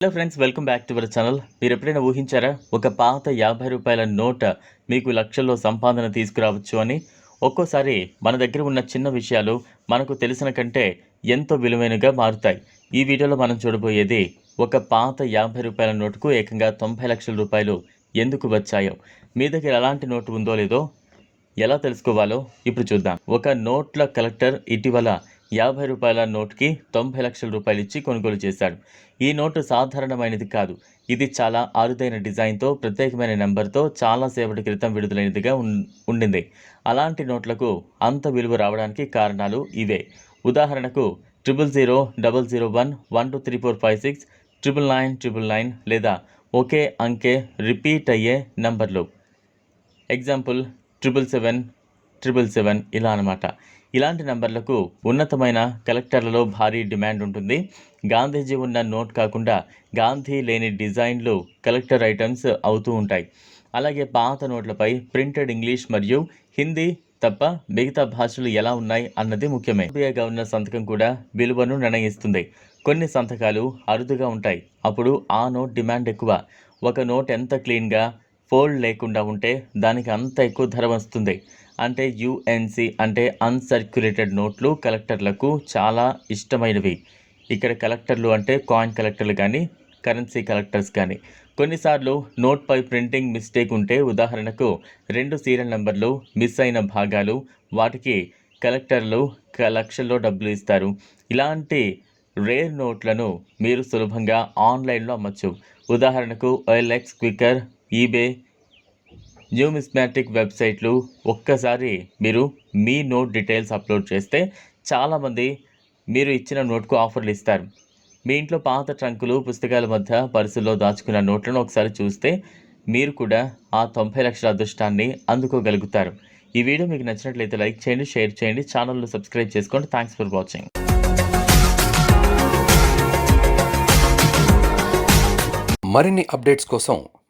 Hello friends welcome back to our channel మీరు ఎప్పుడైనా ఊహించారా? ఒక పాత యాభై రూపాయల నోట్ మీకు లక్షల్లో సంపాదన తీసుకురావచ్చు అని? ఒక్కోసారి మన దగ్గర ఉన్న చిన్న విషయాలు మనకు తెలిసిన కంటే ఎంతో విలువైనగా మారుతాయి. ఈ వీడియోలో మనం చూడబోయేది ఒక పాత యాభై రూపాయల నోటుకు ఏకంగా తొంభై లక్షల రూపాయలు ఎందుకు వచ్చాయో? మీ దగ్గర ఎలాంటి నోటు ఉందో లేదో ఎలా తెలుసుకోవాలో ఇప్పుడు చూద్దాం. ఒక నోట్ల కలెక్టర్ ఇటీవల యాభై రూపాయల నోట్కి తొంభై లక్షల రూపాయలు ఇచ్చి కొనుగోలు చేశాడు. ఈ నోటు సాధారణమైనది కాదు. ఇది చాలా అరుదైన డిజైన్తో ప్రత్యేకమైన నెంబర్తో చాలాసేపటి క్రితం విడుదలైనదిగా ఉండింది. అలాంటి నోట్లకు అంత విలువ రావడానికి కారణాలు ఇవే. ఉదాహరణకు triple zero double zero one one two three four five six triple nine triple nine లేదా ఒకే అంకె రిపీట్ అయ్యే నంబర్లు. Example triple seven triple seven ఇలా అనమాట ఇలాంటి నంబర్లకు ఉన్నతమైన కలెక్టర్లలో భారీ డిమాండ్ ఉంటుంది. గాంధీజీ ఉన్న నోట్ కాకుండా గాంధీ లేని డిజైన్లు కలెక్టర్ ఐటమ్స్ అవుతూ ఉంటాయి. అలాగే పాత నోట్లపై ప్రింటెడ్ ఇంగ్లీష్ మరియు హిందీ తప్ప మిగతా భాషలు ఎలా ఉన్నాయి అన్నది ముఖ్యమే. ఆర్బీఐ గవర్నర్ సంతకం కూడా విలువను నిర్ణయిస్తుంది. కొన్ని సంతకాలు అరుదుగా ఉంటాయి. అప్పుడు ఆ నోట్ డిమాండ్ ఎక్కువ. ఒక నోట్ ఎంత క్లీన్గా ఫోల్డ్ లేకుండా ఉంటే దానికి అంత ఎక్కువ ధర వస్తుంది. అంటే యుఎన్సి అంటే అన్సర్క్యులేటెడ్ నోట్లు కలెక్టర్లకు చాలా ఇష్టమైనవి. ఇక్కడ కలెక్టర్లు అంటే కాయిన్ కలెక్టర్లు కానీ కరెన్సీ కలెక్టర్స్ కానీ. కొన్నిసార్లు నోట్పై ప్రింటింగ్ మిస్టేక్ ఉంటే ఉదాహరణకు రెండు సీరియల్ నెంబర్లు మిస్ అయిన భాగాలు వాటికి కలెక్టర్లు క- లక్షల్లో డబ్బులు ఇస్తారు. ఇలాంటి రేర్ నోట్లను మీరు సులభంగా ఆన్లైన్లో అమ్మచ్చు. ఉదాహరణకు ఎల్ఎక్స్ క్వికర్ ఈబే న్యూమిస్మాటిక్ వెబ్సైట్లు ఒక్కసారి మీరు మీ నోట్ డీటెయిల్స్ అప్లోడ్ చేస్తే చాలామంది మీరు ఇచ్చిన నోట్కు ఆఫర్లు ఇస్తారు. మీ ఇంట్లో పాత ట్రంకులు పుస్తకాల మధ్య పర్సుల్లో దాచుకున్న నోట్లను ఒకసారి చూస్తే మీరు కూడా ఆ తొంభై లక్షల అదృష్టాన్ని అందుకోగలుగుతారు. ఈ వీడియో మీకు నచ్చినట్లయితే లైక్ చేయండి షేర్ చేయండి ఛానల్ను సబ్స్క్రైబ్ చేసుకోండి. థ్యాంక్స్ ఫర్ వాచింగ్ మరిన్ని అప్డేట్స్ కోసం